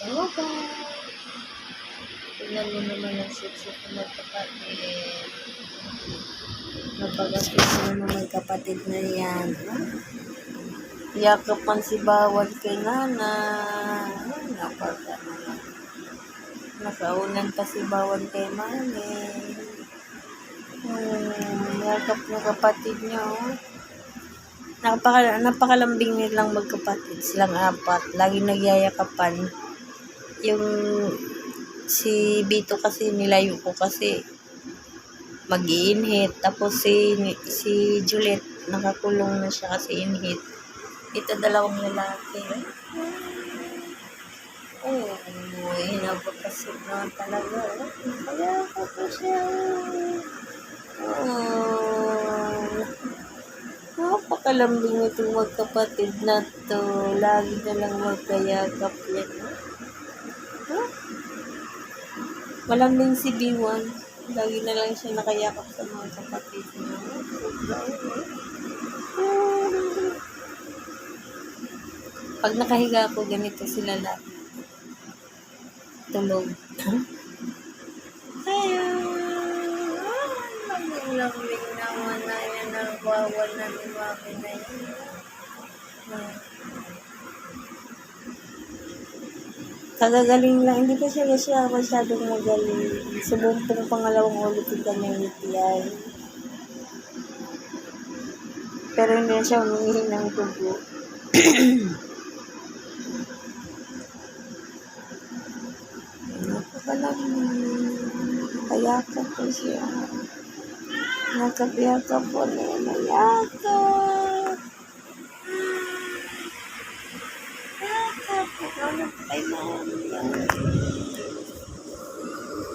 Hello po. Tingnan mo naman ang sipsip ng magkapatid. Napagapit mo naman magkapatid na yan. Yakapan si Bawal kay Nana. Napaga naman. Nakaunan pa si Bawal kay Mami. Hmm, yakap ng kapatid niya, oh. Napaka, napakalambing nilang magkapatid. Silang apat. Laging nagyayakapan. Yung si Bito kasi nilayo ko kasi mag inhit Tapos si, si Juliet nakakulong na siya kasi inhit. Ito dalawang lalaki. Oh, napakasip na talaga. Oh. Kaya ko po siya. Oh. Napakalambing itong magkapatid na to. Lagi na lang magkayakap yan. Huh? Malambing si B1. Lagi na lang siya nakayakap sa mga kapatid niya. Pag nakahiga ako, ganito sila lahat. Tulog. Ayun. Lambing naman na yan. Nagwawal na ni Mami na yan. Hmm. Kagagaling lang. Hindi pa siya masyadong magaling. Subumpong pangalawang ulit yung kanyang UTI. Pero hindi siya humihingi ng dugo. Napakalamig. Kayakap ko siya. Nakapiyakap po na yan. Nakayakap. time na